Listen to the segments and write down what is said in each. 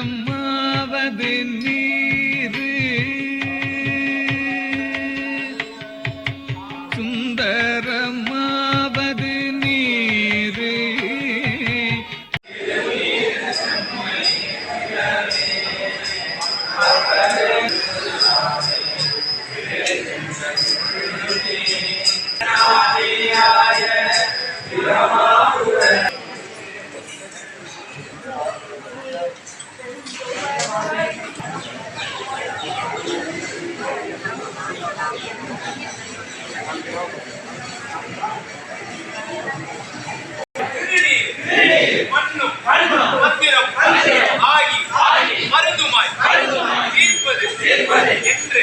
சுந்தரமாவது நீர் சுந்தரமாவது நீர் Thank you. மண்ணும் மந்திரம் ஆகி மருந்துமாய் தீர்ப்பது என்று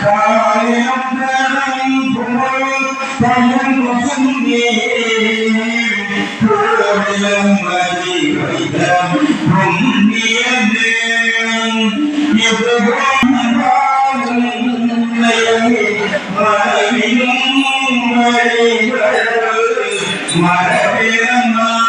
കാലം പ്രണയിപ്പോൾ തലമുഖിയേ കോലം മതിവൈതം പൊന്തിയത് മരവിലമായി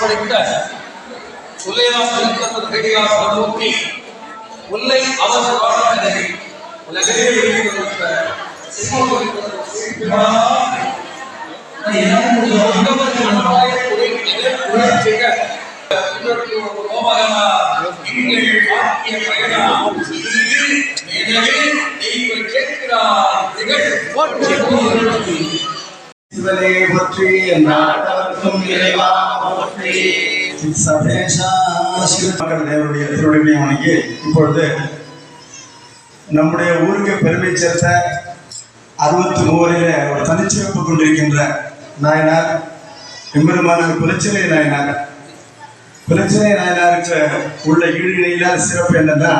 படைத்த செய்யப்படுகின்ற உலையா திருத்தப்பதியா சமூகி உல்லை அவர் வாழ்வதை உலகே வெளியிடுகின்ற சிவனே போற்றி நாட்டவர்க்கும் இறைவா. போற்றி தேவருடைய திருவிழமை வணங்கி இப்பொழுது நம்முடைய ஊருக்கு பெருமை சேர்த்த அறுபத்தி மூவரில் ஒரு தனிச்சிறப்பு கொண்டிருக்கின்ற நாயனார் எம்பெருமான பிரச்சனை நாயனார். பிரச்சனை நாயனாருக்கு உள்ள ஈடு சிறப்பு என்னன்னா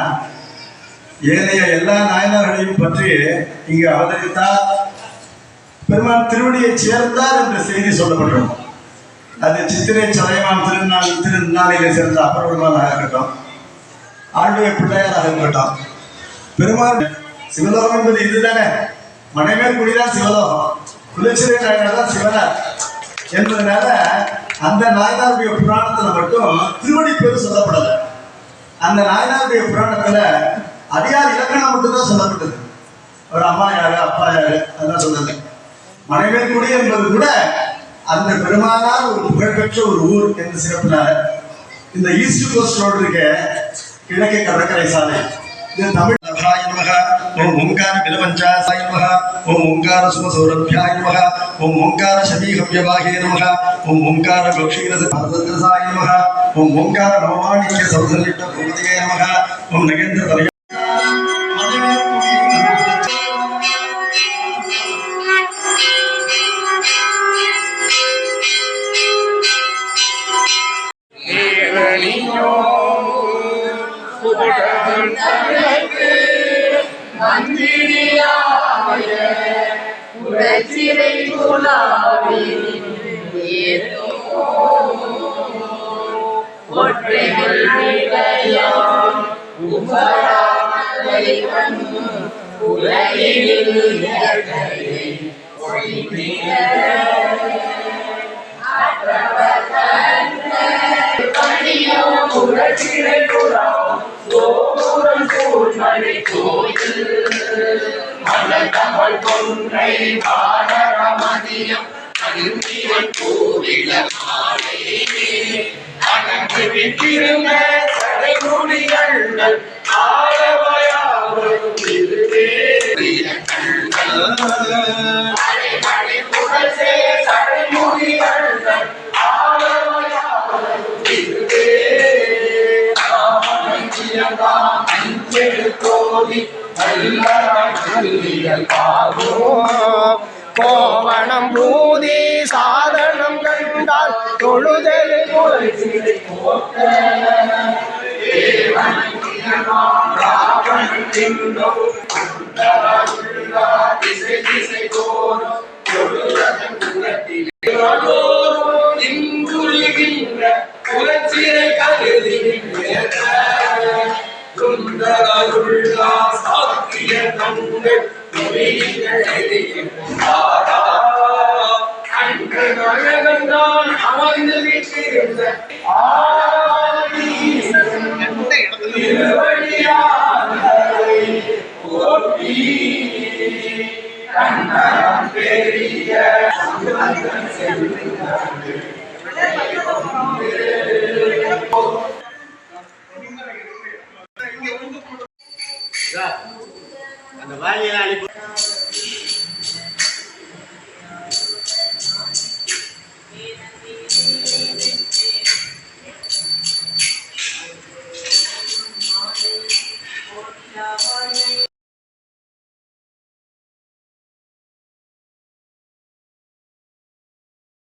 ஏனைய எல்லா நாயனார்களையும் பற்றி இங்கு அவதரித்தார். பெருமான் திருவடியை சேர்ந்தார் என்ற செய்தி சொல்லப்பட்டிருக்கும். அது சித்திரை சதயமான் திருநாள் திருநாளிலே சேர்ந்த அப்பருமானாக இருக்கட்டும் ஆண்டுவை பிள்ளையாராக இருக்கட்டும் பெருமாள் சிவலோகம் என்பது இதுதானே? மனைமேல் குடிதான் சிவலோகம். குலச்சிறை நாயனார் தான் சிவனார் என்பதனால அந்த நாயனாருடைய புராணத்துல மட்டும் திருவடி பேர் சொல்லப்படல. அந்த நாயனாருடைய புராணத்துல அதிகார இலக்கணம் மட்டும்தான் சொல்லப்பட்டது. ஒரு அம்மா யாரு அப்பா யாரு அதெல்லாம் சொல்லலை குடி என்பது கூட அந்த பெருமானார் ஒரு புகழ்பெற்ற ஒரு ஊர் என்று சிறப்பினார். இந்த ஈஸ்ட் கோஸ்ட் ரோடு இருக்க கிழக்கு கடற்கரை சாலை. இது தமிழ் நகாய நமக. ஓம் ஓங்கார பிலவஞ்சாசாய நமக. ஓம் ஓங்கார சுமசௌரபியாய நமக. ஓம் ஓங்கார சமீகவ்யவாகே நமக. ஓம் ஓங்கார கௌஷீரச நமக. ஓம் ஓங்கார நமக. ஓம் நகேந்திர தரைய மந்திரியாய உடச்சிறை குலாவி ஏதோ ஒற்றைகள் விளையாம் உபராதைவன் உலகில் இயற்கையை ஒழிந்திட பணியும் உடச்சிறை குலாம் சோரம் சூழ்மணி கோயில் மலர்கமல் கொன்றை வானரமதியம் அருந்திவன் கோவில மாலை அகன்று விட்டிருந்த சடைமுடிகள் ஆளவையாவரும் அஞ்செழு கோடி கோவணம் பூதி சாதனம் கண்டால் தொழுதல் முறை புரட்சியை தங்கள் அன்று அழகந்தான் அமர்ந்து வீட்டிருந்த ஆதி திருவடியாரை போற்றி கண்ணரம் பெரிய